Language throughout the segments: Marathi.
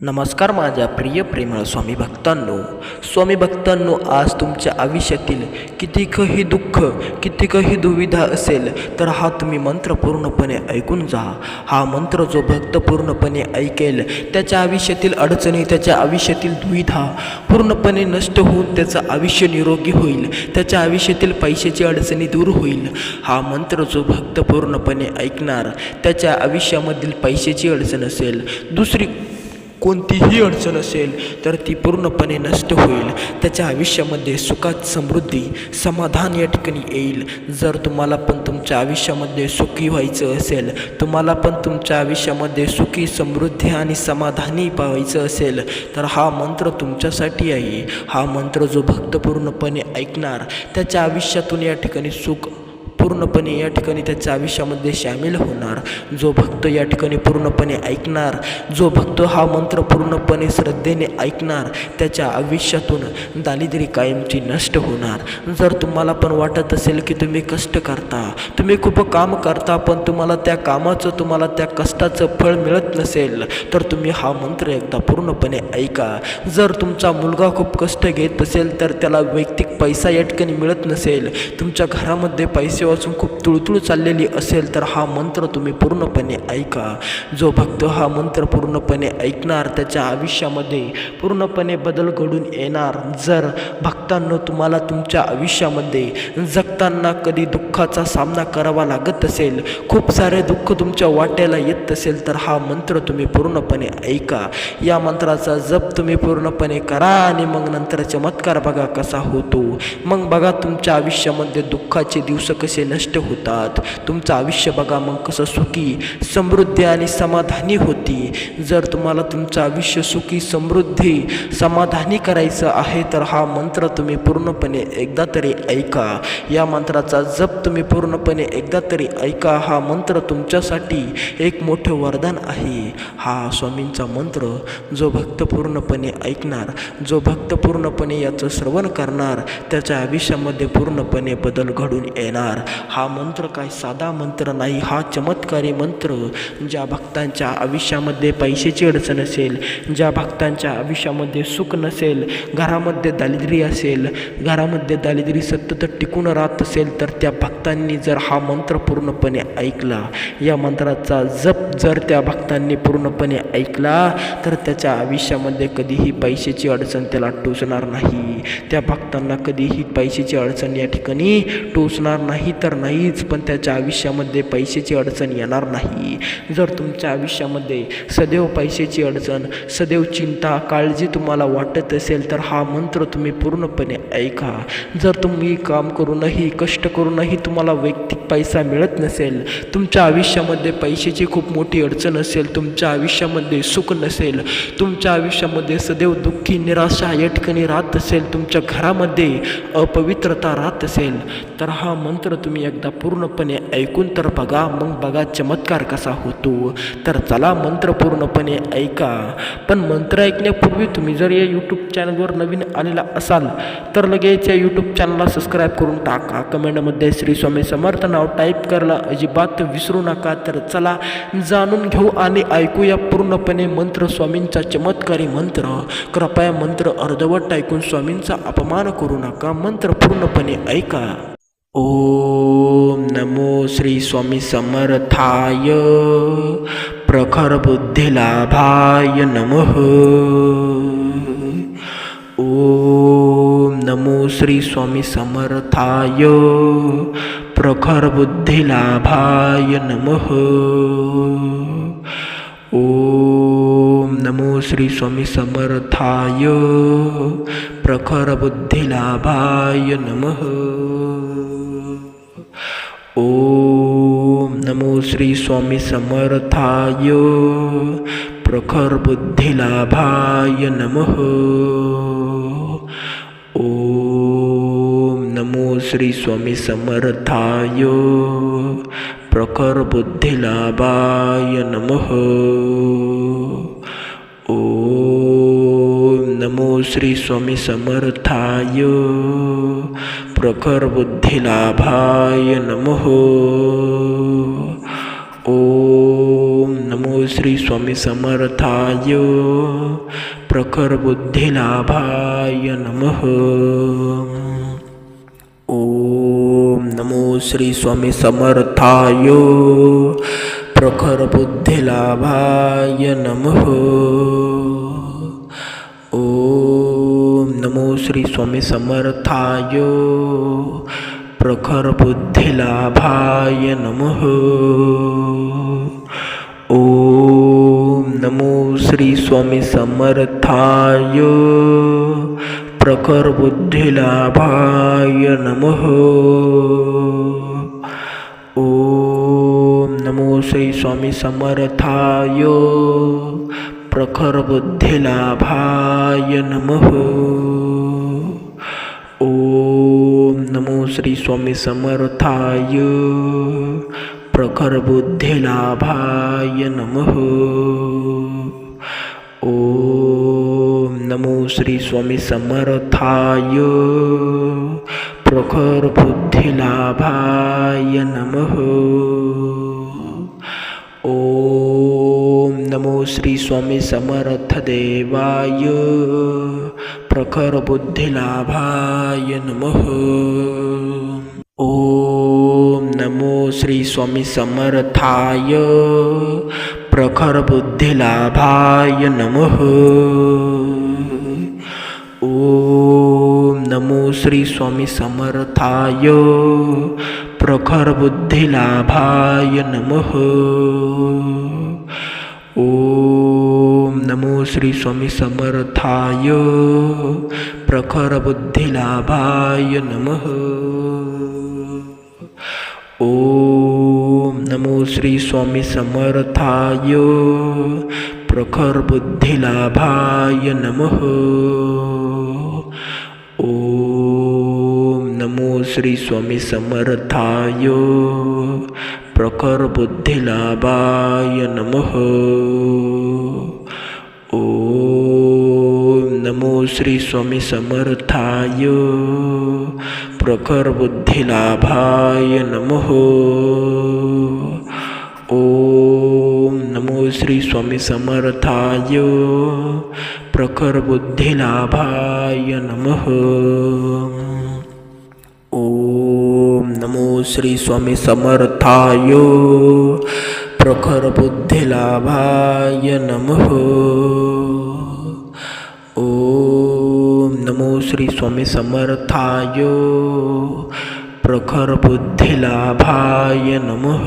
नमस्कार माझ्या प्रिय प्रेमळ स्वामी भक्तांनो. स्वामी भक्तांनो आज तुमच्या आयुष्यातील कितीकही दुःख कितीकही दुविधा असेल तर हा तुम्ही मंत्र पूर्णपणे ऐकून जा. हा मंत्र जो भक्त पूर्णपणे ऐकेल त्याच्या आयुष्यातील अडचणी त्याच्या आयुष्यातील दुविधा पूर्णपणे नष्ट होऊन त्याचं आयुष्य निरोगी होईल. त्याच्या आयुष्यातील पैशाची अडचणी दूर होईल. हा मंत्र जो भक्त पूर्णपणे ऐकणार त्याच्या आयुष्यामधील पैशाची अडचण असेल दुसरी कोणतीही अडचण असेल तर ती पूर्णपणे नष्ट होईल. त्याच्या आयुष्यामध्ये सुखात समृद्धी समाधान या ठिकाणी येईल. जर तुम्हाला पण तुमच्या आयुष्यामध्ये सुखी व्हायचं असेल तुम्हाला पण तुमच्या आयुष्यामध्ये सुखी समृद्धी आणि समाधानी पाहायचं असेल तर हा मंत्र तुमच्यासाठी आहे. हा मंत्र जो भक्त पूर्णपणे ऐकणार त्याच्या आयुष्यातून या ठिकाणी सुख पूर्णपणे या ठिकाणी त्याच्या आयुष्यामध्ये सामील होणार. जो भक्त या ठिकाणी पूर्णपणे ऐकणार जो भक्त हा मंत्र पूर्णपणे श्रद्धेने ऐकणार त्याच्या आयुष्यातून दारिद्र्य कायमची नष्ट होणार. जर तुम्हाला पण वाटत असेल की तुम्ही कष्ट करता तुम्ही खूप काम करता पण तुम्हाला त्या कामाचं तुम्हाला त्या कष्टाचं फळ मिळत नसेल तर तुम्ही हा मंत्र एकदा पूर्णपणे ऐका. जर तुमचा मुलगा खूप कष्ट घेत असेल तर त्याला वैयक्तिक पैसा या ठिकाणी मिळत नसेल तुमच्या घरामध्ये पैसे वाचून खूप तुळतुळ चाललेली असेल तर हा मंत्र तुम्ही पूर्णपणे ऐका. जो भक्त हा मंत्र पूर्णपणे ऐकणार त्याच्या आयुष्यामध्ये पूर्णपणे बदल घडून येणार. जर भक्तांनो तुम्हाला तुमच्या आयुष्यामध्ये जगताना कधी दुःखाचा सामना करावा लागत असेल खूप सारे दुःख तुमच्या वाट्याला येत असेल तर हा मंत्र तुम्ही पूर्णपणे ऐका. या मंत्राचा जप तुम्ही पूर्णपणे करा आणि मग नंतर चमत्कार बघा कसा होतो. मग बघा तुमच्या आयुष्यामध्ये दुःखाचे दिवस कसे नष्ट होतात. तुमचं आयुष्य बघा मग कसं सुखी समृद्धी आणि समाधानी होती. जर तुम्हाला तुमचं आयुष्य सुखी समृद्धी समाधानी करायचं आहे तर हा मंत्र तुम्ही पूर्णपणे एकदा तरी ऐका. या मंत्राचा जप तुम्ही पूर्णपणे एकदा तरी ऐका. हा मंत्र तुमच्यासाठी एक मोठे वरदान आहे. हा स्वामींचा मंत्र जो भक्त पूर्णपणे ऐकणार जो भक्त पूर्णपणे याचं श्रवण करणार त्याच्या आयुष्यामध्ये पूर्णपणे बदल घडून येणार. हा मंत्र काय साधा मंत्र नाही हा चमत्कारी मंत्र. ज्या भक्तांच्या आयुष्यामध्ये पैशाची अडचण असेल ज्या भक्तांच्या आयुष्यामध्ये सुख नसेल घरामध्ये दारिद्र्य असेल घरामध्ये दारिद्र्य सतत टिकून राहत असेल तर त्या भक्तांनी जर हा मंत्र पूर्णपणे ऐकला या मंत्राचा जप जर त्या भक्तांनी पूर्णपणे ऐकला तर त्याच्या आयुष्यामध्ये कधीही पैशाची अडचण त्याला टोचणार नाही. त्या भक्तांना कधीही पैशाची अडचण या ठिकाणी टोचणार नाही. तर नाहीच पण त्याच्या आयुष्यामध्ये पैशाची अडचण येणार नाही. जर तुमच्या आयुष्यामध्ये सदैव पैशाची अडचण सदैव चिंता काळजी तुम्हाला वाटत असेल तर हा मंत्र तुम्ही पूर्णपणे ऐका. जर तुम्ही काम करूनही कष्ट करूनही तुम्हाला वैयक्तिक पैसा मिळत नसेल तुमच्या आयुष्यामध्ये पैशाची खूप मोठी अडचण असेल तुमच्या आयुष्यामध्ये सुख नसेल तुमच्या आयुष्यामध्ये सदैव दुःखी निराशा या ठिकाणी राहत असेल तुमच्या घरामध्ये अपवित्रता राहत असेल तर हा मंत्र तुम्ही एकदा पूर्णपणे ऐकून तर बघा मग बघा चमत्कार कसा होतो. तर चला मंत्र पूर्णपणे ऐका. पण मंत्र ऐकण्यापूर्वी तुम्ही जर या यूट्यूब चॅनलवर नवीन आलेला असाल तर लगेच या यूट्यूब चॅनलला सबस्क्राईब करून टाका. कमेंटमध्ये श्री स्वामी समर्थ नाव टाईप करायला अजिबात विसरू नका. तर चला जाणून घेऊ आणि ऐकूया पूर्णपणे मंत्र स्वामींचा चमत्कारी मंत्र. कृपया मंत्र अर्धवट ऐकून स्वामींचा अपमान करू नका. मंत्र पूर्णपणे ऐका. ॐ नमो श्रीस्वामिसमर्थाय प्रखरबुद्धिलाभाय नमः। ॐ नमो श्रीस्वामिसमर्थाय प्रखरबुद्धिलाभाय नमः। ॐ नमो श्रीस्वामिसमर्थाय प्रखरबुद्धिलाभाय नमः। ॐ नमो श्रीस्वामिसमर्थाय प्रखरबुद्धिलाभाय नमः। ॐ नमो श्रीस्वामिसमर्थाय प्रखरबुद्धिलाभाय नमः। ॐ नमो श्रीस्वामिसमर्थाय प्रखरबुद्धिलाभाय प्रखर बुद्धिलाभाय नमः। ओम नमो श्री स्वामी समर्थाय। प्रखर बुद्धिलाभाय नमः। ओम नमो श्री स्वामी समर्थाय। प्रखर बुद्धिलाभाय नमः। नमो श्री स्वामी समर्थाय. प्रखर बुद्धिलाभाय नमः. ॐ नमो श्री स्वामी समर्थाय. प्रखर बुद्धिलाभाय नमः. ॐ नमो श्री स्वामी समर्थाय. प्रखर बुद्धिलाभाय नमः. ॐ नमो श्री स्वामी समर्थाय प्रखर नमः। ॐ नमो श्री स्वामी समर्थाय प्रखर नमः। ॐ नमो श्री स्वामी समर्थ देवाय। प्रखर बुद्धिलाभाय नमः। ओम नमो श्री स्वामी समर्थाय। प्रखर बुद्धिलाभाय नमः। ओम नमो श्री स्वामी समर्थाय। प्रखर बुद्धिलाभाय नमः नमो श्री स्वामी समर्थाय. प्रखर बुद्धिलाभाय नमः. ओम नमो श्री स्वामी समर्थाय. प्रखर बुद्धिलाभाय नमः. ओम नमो श्री स्वामी समर्थाय. प्रखर बुद्धिलाभाय नमः. ओम नमो श्री स्वामी समर्थाय. प्रखर बुद्धिलाभाय नमः. ओम नमो श्री स्वामी समर्थाय. प्रखर बुद्धिलाभाय नमः. ओम नमो श्री स्वामी समर्थाय. प्रखरबुद्धिलाभाय नमः. ओम नमो श्री स्वामी समर्थाय. प्रखर बुद्धिलाभाय नमः.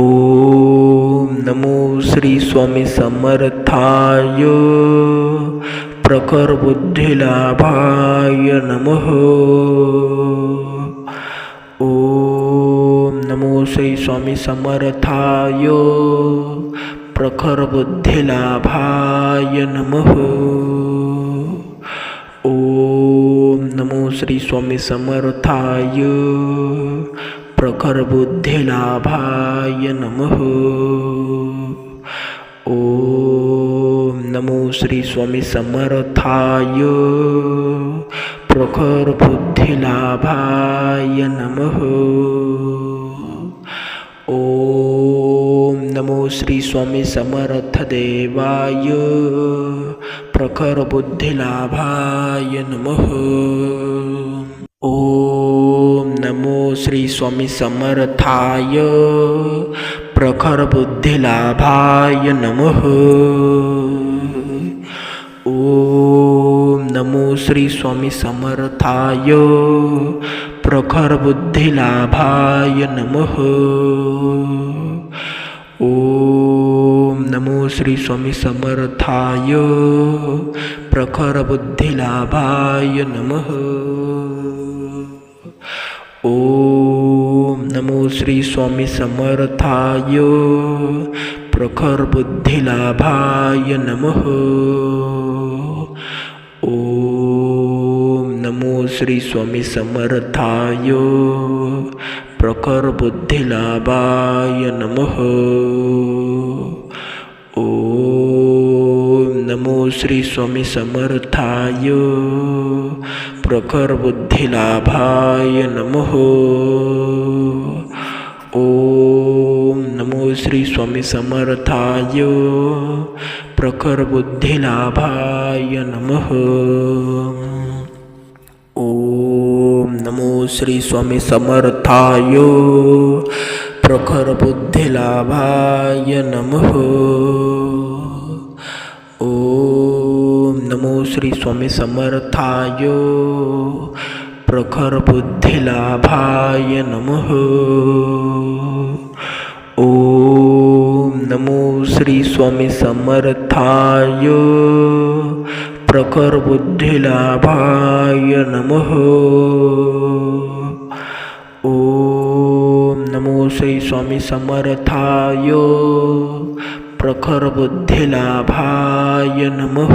ओम नमो श्री स्वामी समर्थाय. प्रखर बुद्धिलाभाय नमः. श्री स्वामी समर्थाय प्रखर बुद्धिलाभाय नमः ओम नमो श्री स्वामी समर्थाय प्रखर बुद्धिलाभाय नमः ओम नमो श्री स्वामी समर्थाय प्रखर बुद्धिलाभाय नमः ॐ नमो श्री समर्थदेवाय प्रखरबुद्धिलाभाय नमः। ॐ नमो श्री समर्थाय प्रखरबुद्धिलाभाय नमः। नमो श्रीस्वामिसमर्थाय प्रखरबुद्धिलाभाय नमः। ॐ नमो श्रीस्वामिसमर्थाय प्रखरबुद्धिलाभाय नमः। ॐ नमो श्रीस्वामिसमर्थाय प्रखरबुद्धिलाभाय नमः। ॐ नमो श्रीस्वामिसमर्थाय प्रखरबुद्धिलाभाय नमः। ॐ नमो श्रीस्वामिसमर्थाय प्रखरबुद्धिलाभाय नमः। ॐ नमो श्रीस्वामिसमर्थाय प्रखर प्रखरबुद्धिलाभाय नमः। ओम नमो श्री स्वामी समर्थाय प्रखरबुद्धिलाभाय नमः। ओम नमो श्री स्वामी समर्थाय प्रखर बुद्धिलाभाय नमः। ओम नमो श्री स्वामी समर्थाय. प्रखर बुद्धिलाभाय नमः. ओम नमो श्री स्वामी समर्थाय. प्रखर बुद्धिलाभाय नमः.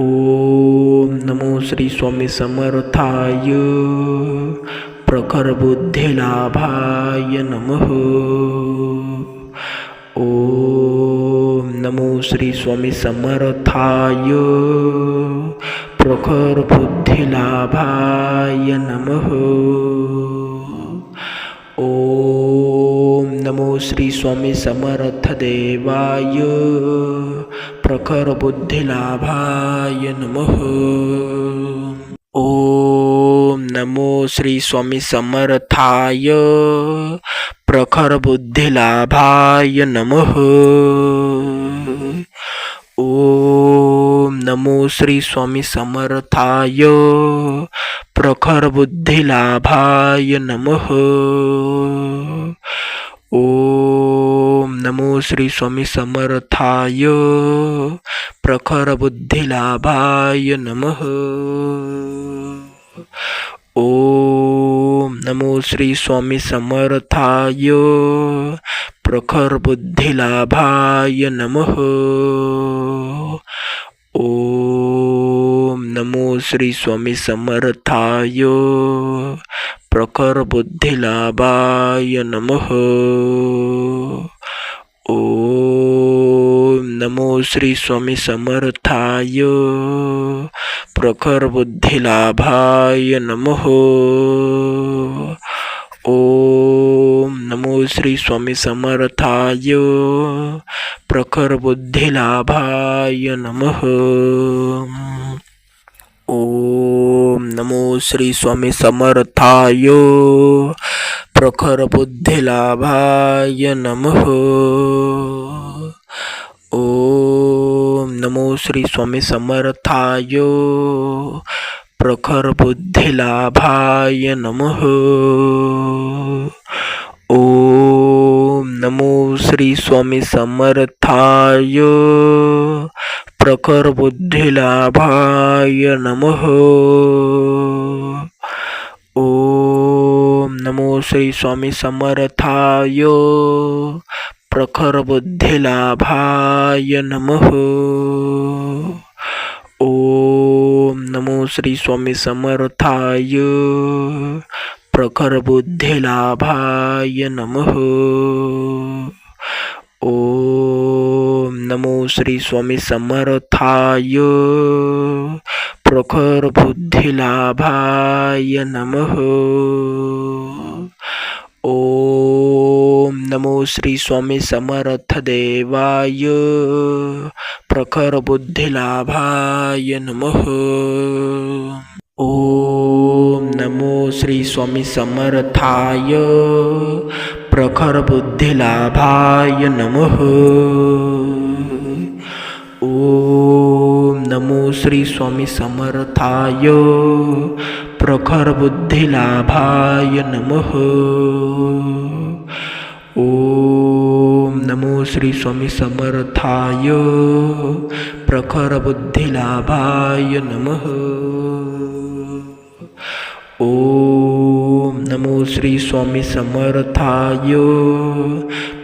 ओम नमो श्री स्वामी समर्थाय. प्रखरबुद्धिलाभाय नमः। ॐ नमो श्रीस्वामिसमर्थाय प्रखरबुद्धिलाभाय नमः। ॐ नमो श्रीस्वामिसमर्थदेवाय प्रखरबुद्धिलाभाय नमः। नमो श्री स्वामी समर्थाय. प्रखर बुद्धिलाभाय नमः. ओम नमो श्री स्वामी समर्थाय. प्रखर बुद्धिलाभाय नमः. ओम नमो श्री स्वामी समर्थाय. प्रखर बुद्धिलाभाय नमः. ओम नमो श्री स्वामी समर्थाय। प्रखर बुद्धिलाभाय नमः। ओम नमो श्री स्वामी समर्थाय। प्रखर बुद्धिलाभाय नमः। ओम नमो श्री स्वामी समर्थाय। प्रखर बुद्धिलाभाय नमः। ओम नमो श्री स्वामी समर्थाय। प्रखर बुद्धिलाभाय नमः। ओम नमो श्री स्वामी समर्थाय। प्रखर बुद्धिलाभाय नमः। ओम नमो श्री स्वामी समर्थाय। प्रखर बुद्धिलाभाय नमः। ओम नमो श्री स्वामी समर्थाय। प्रखर बुद्धिलाभाय नमः। ओम नमो श्री स्वामी समर्थाय। प्रखर बुद्धिलाभाय नमः। ओम नमो श्री स्वामी समर्थाय। प्रखर बुद्धिलाभाय नमः। ओम नमो श्री स्वामी समर्थाय। प्रखर बुद्धिलाभाय नमः। ओम नमो श्री स्वामी समर्थ देवाय प्रखर बुद्धिलाभाय नमः. ओम नमो श्री स्वामी समर्थाय. प्रखर बुद्धिलाभाय नमः. ओम नमो श्री स्वामी समर्थाय. प्रखर बुद्धिलाभाय नमः. ॐ नमो श्रीस्वामिसमर्थाय प्रखरबुद्धिलाभाय नमः। ॐ नमो श्रीस्वामिसमर्थाय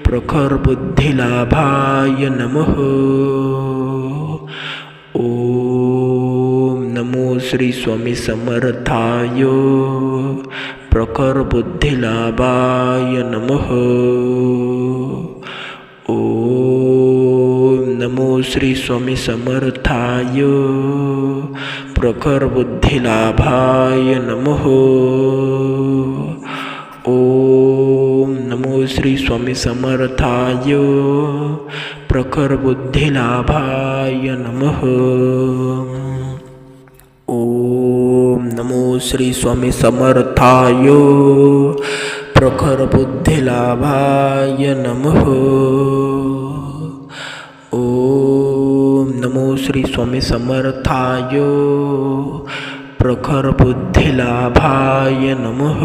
प्रखरबुद्धिलाभाय नमः। ॐ नमो श्रीस्वामिसमर्थाय प्रखर बुद्धिलाभाय नमः। ओम नमो श्री स्वामी समर्थाय। प्रखर बुद्धिलाभाय नमः। ओम नमो श्री स्वामी समर्थाय। प्रखर बुद्धिलाभाय नमः। श्री स्वामी समर्थाय. प्रखर बुद्धिलाभाय नमः. ओम नमो श्री स्वामी समर्थाय. प्रखर बुद्धिलाभाय नमः.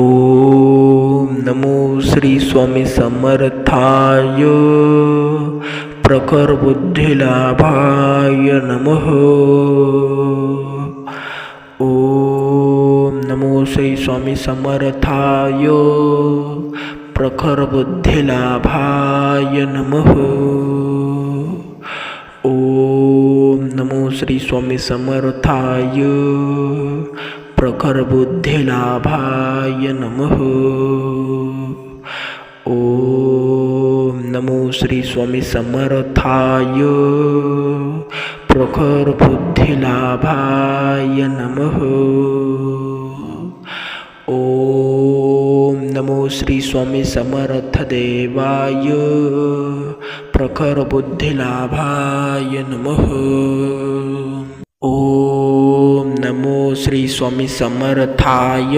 ओम नमो श्री स्वामी समर्थाय. प्रखर बुद्धिलाभाय नमः. ओम नमो श्री स्वामी समर्थाय प्रखर बुद्धिलाभाय नमः। ओम नमो श्री स्वामी समर्थाय प्रखर बुद्धिलाभाय नमः। ओम नमो श्री स्वामी समर्थाय प्रखर बुद्धिलाभाय नमः। ओम नमो श्री स्वामी समर्थ देवाय। प्रखर बुद्धिलाभाय नमः। ओम नमो श्री स्वामी समर्थाय।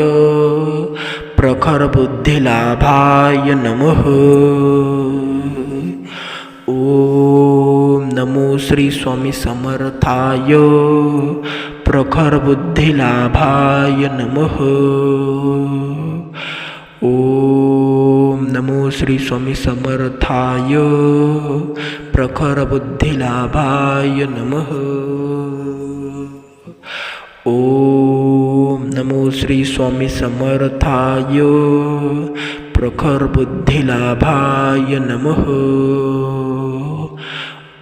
प्रखर बुद्धिलाभाय नमः। ओम नमो श्रीस्वामिसमर्थाय प्रखरबुद्धिलाभाय नमः. ॐ नमो श्रीस्वामिसमर्थाय प्रखरबुद्धिलाभाय नमः. ॐ नमो श्रीस्वामिसमर्थाय प्रखरबुद्धिलाभाय नमः.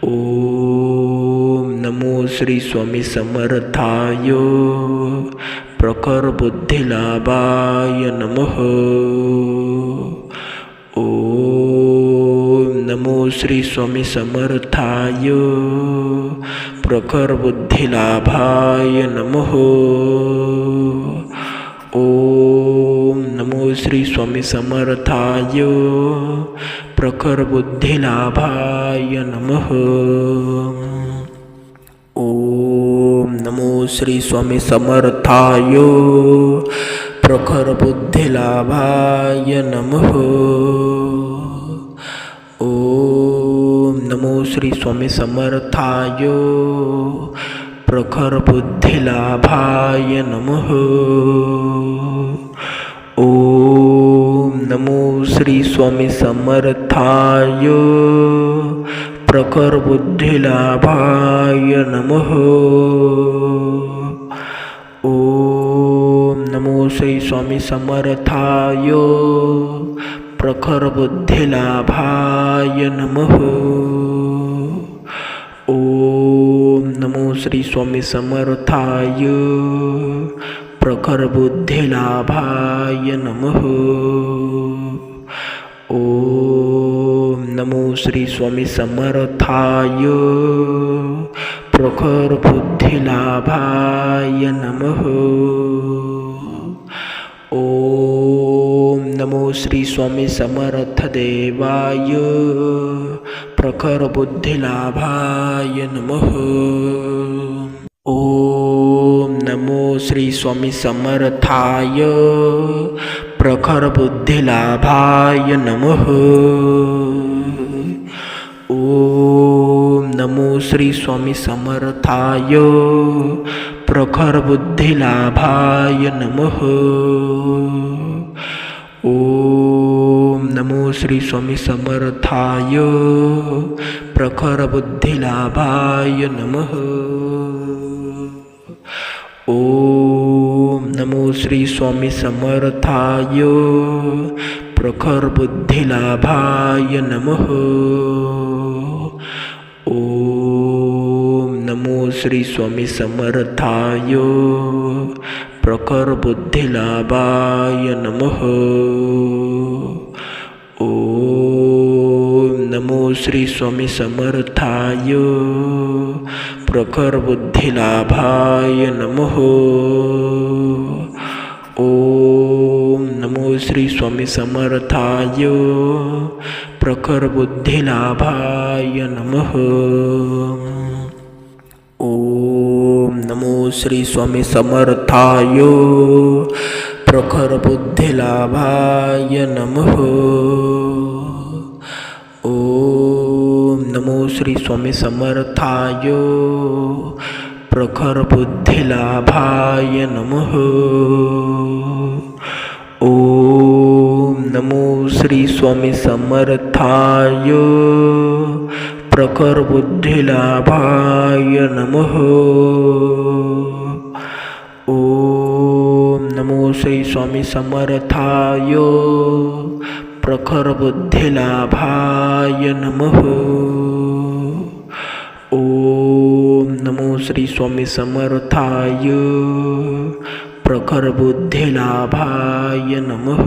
ओम नमो श्री स्वामी समर्थाय प्रखर नमः। ओम नमो श्री स्वामी समर्थाय प्रखर बुद्धिलाभाय नमः। ओम नमो श्री स्वामी समर्थाय प्रखर बुद्धिलाभाय नमः। ओम नमो श्री स्वामी समर्थाय। प्रखर बुद्धिलाभाय नमः। ओम नमो श्री स्वामी समर्थाय। प्रखर बुद्धिलाभाय नमः। नमो श्री स्वामी समर्थाय. प्रखर बुद्धिलाभाय नमः. ओम नमो श्री स्वामी समर्थाय. प्रखर बुद्धिलाभाय नमः. ओम नमो श्री स्वामी समर्थाय. प्रखर बुद्धिलाभाय नमः. श्री स्वामी समर्थाय प्रखर बुद्धिलाभाय नमः। ओम नमो श्री स्वामी समर्थ देवाय प्रखर बुद्धिलाभाय नमः। ओम नमो श्री स्वामी समर्थाय प्रखर बुद्धिलाभाय नमः नमो श्रीस्वामिसमर्थाय प्रखरबुद्धिलाभाय नमः। ॐ नमो श्रीस्वामिसमर्थाय प्रखरबुद्धिलाभाय नमः। ॐ नमो श्रीस्वामिसमर्थाय प्रखरबुद्धिलाभाय नमः। श्री स्वामी समर्थाय. प्रखर बुद्धिलाभाय नमः. ॐ नमो श्री स्वामी समर्थाय. प्रखर बुद्धिलाभाय नमः. ॐ नमो नमो श्री स्वामी समर्थाय. प्रखर बुद्धिलाभाय नमः. ओम नमो श्री स्वामी समर्थाय प्रखर बुद्धिलाभाय नमः। ओम नमो श्री स्वामी समर्थाय प्रखर बुद्धिलाभाय नमः। ओम नमो श्री स्वामी समर्थाय प्रखरबुद्धिलाभाय नमः। ॐ नमो श्री स्वामी समर्थाय प्रखरबुद्धिलाभाय नमः। ॐ नमो श्री स्वामी समर्थाय प्रखरबुद्धिलाभाय नमः।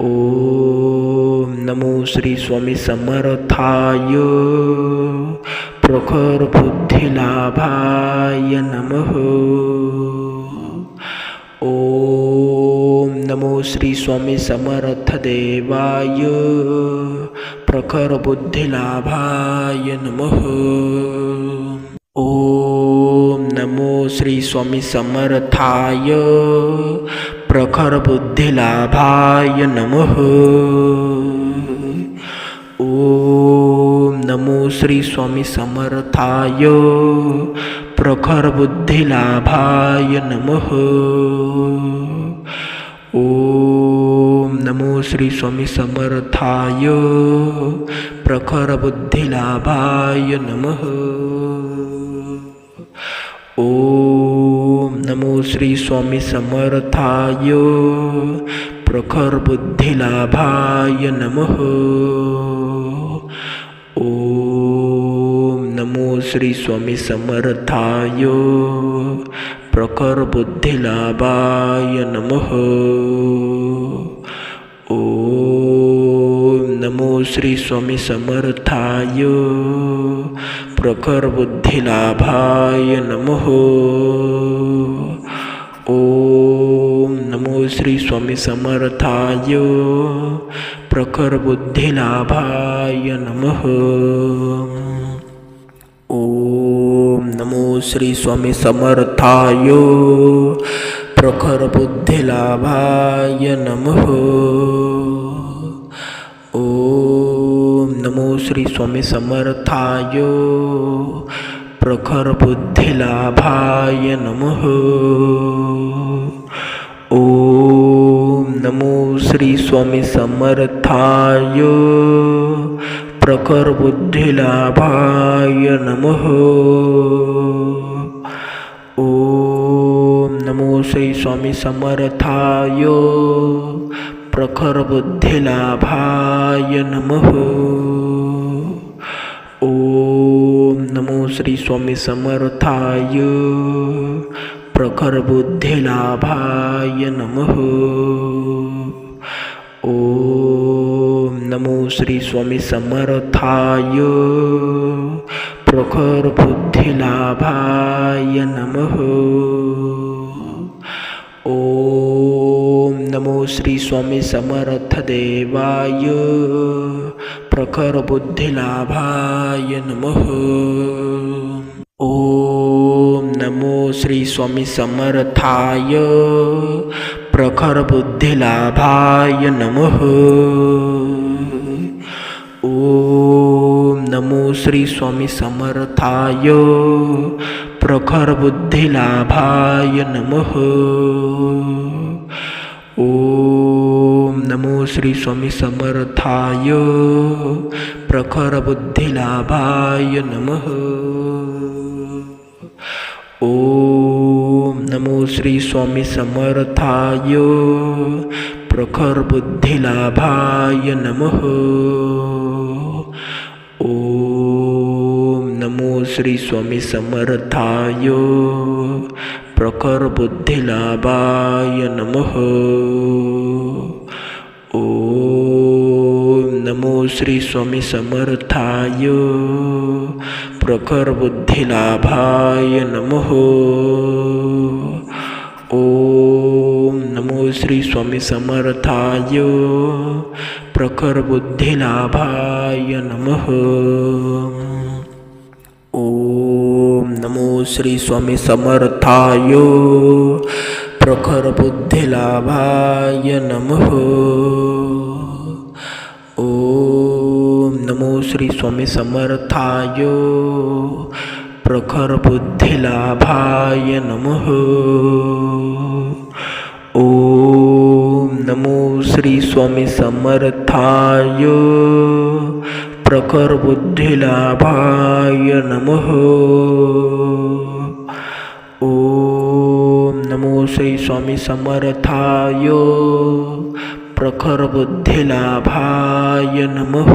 ॐ नमो श्री स्वामी समर्थाय प्रखर नमः। ॐ नमो श्री स्वामी समर्थदेवाय प्रखरबुद्धिलाभाय नमः। ॐ नमो श्री स्वामी समर्थाय प्रखरबुद्धिलाभाय नमः। ॐ नमो श्रीस्वामिसमर्थाय प्रखरबुद्धिलाभाय नमः। ॐ नमो श्रीस्वामिसमर्थाय प्रखरबुद्धिलाभाय नमः। ॐ नमो श्रीस्वामिसमर्थाय प्रखरबुद्धिलाभाय नमः। ॐ नमो श्रीस्वामिसमर्थाय प्रखरबुद्धिलाभाय नमः। ॐ नमो श्रीस्वामिसमर्थाय प्रखरबुद्धिलाभाय प्रखर बुद्धिलाभाय नमः। ओम नमो श्री स्वामी समर्थाय। प्रखर बुद्धिलाभाय नमः। ओम नमो श्री स्वामी समर्थाय। प्रखर बुद्धिलाभाय नमः। नमो श्री स्वामी समर्थाय. प्रखर बुद्धिलाभाय नमः. ॐ नमो श्री स्वामी समर्थाय. प्रखर बुद्धिलाभाय नमः. ॐ नमो श्री स्वामी समर्थाय. प्रखर बुद्धिलाभाय नमः. ओम नमो श्री स्वामी समर्थाय प्रखर नमः। ओम नमो श्री स्वामी समर्थाय प्रखर नमः। ओम नमो श्री स्वामी समर्थ प्रखरबुद्धिलाभाय नमः। ॐ नमो श्रीस्वामिसमर्थाय प्रखरबुद्धिलाभाय नमः। ॐ नमो श्रीस्वामिसमर्थाय प्रखरबुद्धिलाभाय नमः। श्री स्वामी समर्थाय. प्रखर बुद्धिलाभाय नमः. ओम नमो श्री स्वामी समर्थाय. प्रखर बुद्धिलाभाय नमः. ओम नमो श्री स्वामी समर्थाय. प्रखर बुद्धिलाभाय नमः. ओम नमो श्री स्वामी समर्थाय. प्रखर बुद्धिलाभाय नमः. ओम नमो श्री स्वामी समर्थाय. प्रखर बुद्धिलाभाय नमः. ओम नमो श्री स्वामी समर्थाय. प्रखरबुद्धिलाभाय नमः. ओम नमो श्री स्वामी समर्थाय. प्रखर बुद्धिलाभाय नमः. ओम नमो श्री स्वामी समर्थाय. प्रखर बुद्धिलाभाय नमः. श्री स्वामी समर्थाय प्रखर बुद्धिलाभाय नमः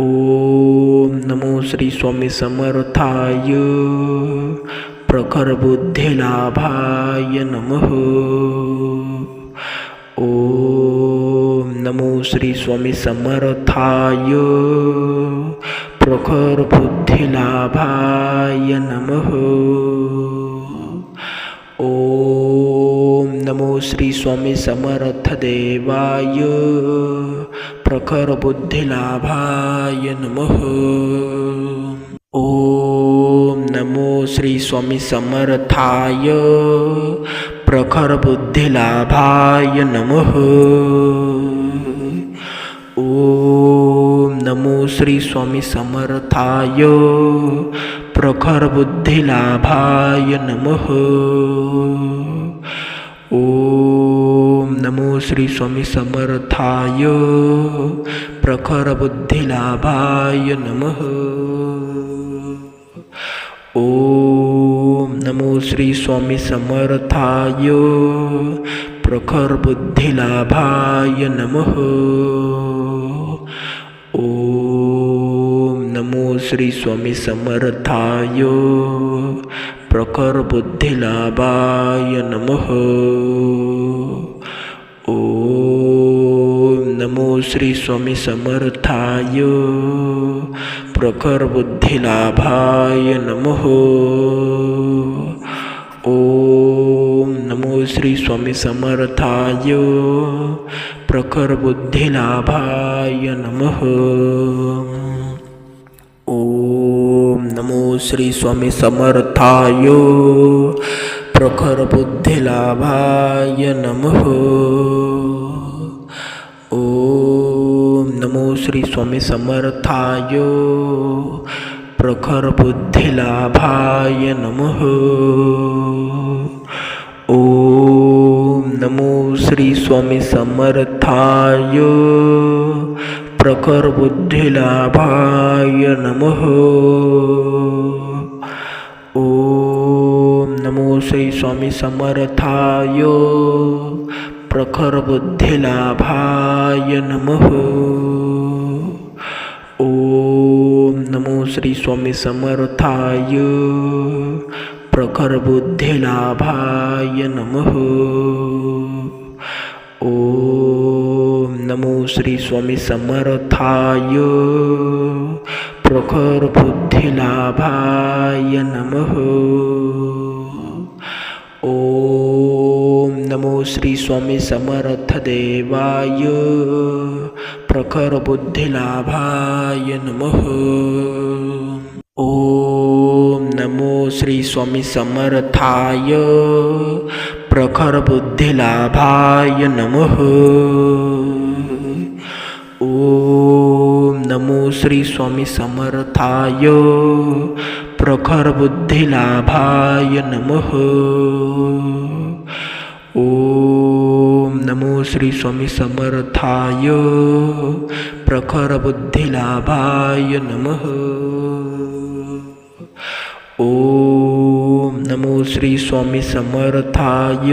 ओम नमो श्री स्वामी समर्थाय प्रखर बुद्धिलाभाय नमः ओम नमो श्री स्वामी समर्थाय प्रखर बुद्धिलाभाय नमः ॐ नमो श्री स्वामी समर्थदेवाय प्रखरबुद्धिलाभाय नमः। ॐ नमो श्री स्वामी समर्थाय प्रखरबुद्धिलाभाय नमः। ॐ नमो श्री स्वामी समर्थाय प्रखर बुद्धिलाभा नमः। ॐ नमो श्री स्वामी समर्थाय। प्रखर बुद्धिलाभा नमः। ॐ नमो श्री स्वामी समर्थाय। प्रखर बुद्धिलाभा नमः। ॐ नमो श्री स्वामी समर्थाय. प्रखर बुद्धिलाभाय नमः. ॐ नमो श्री स्वामी समर्थाय. प्रखर बुद्धिलाभाय नमः. ॐ नमो श्री स्वामी समर्थाय. प्रखर बुद्धिलाभाय नमः. ओम नमो श्री स्वामी समर्थाय. प्रखर बुद्धिलाभाय नमः. ओम नमो श्री स्वामी समर्थाय. प्रखर बुद्धिलाभाय नमः. ओम नमो श्री स्वामी समर्थाय. प्रखर बुद्धिलाभाय नमः। ओम नमो श्री स्वामी समर्थाय। प्रखर बुद्धिलाभाय नमः। ओम नमो श्री स्वामी समर्थाय। प्रखर बुद्धिलाभाय नमः। ओम नमो श्री स्वामी समर्थाय. प्रखर बुद्धिलाभाय नमः. ओम नमो श्री स्वामी समर्थ देवाय. प्रखर बुद्धिलाभाय नमः. ओम नमो श्री स्वामी समर्थाय. प्रखर बुद्धिलाभाय नमः. श्री स्वामी समर्थाय प्रखर बुद्धिलाभाय नमः। ओम नमो श्री स्वामी समर्थाय प्रखर बुद्धिलाभाय नमः। ओम नमो श्री स्वामी समर्थाय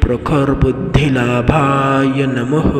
प्रखर बुद्धिलाभाय नमः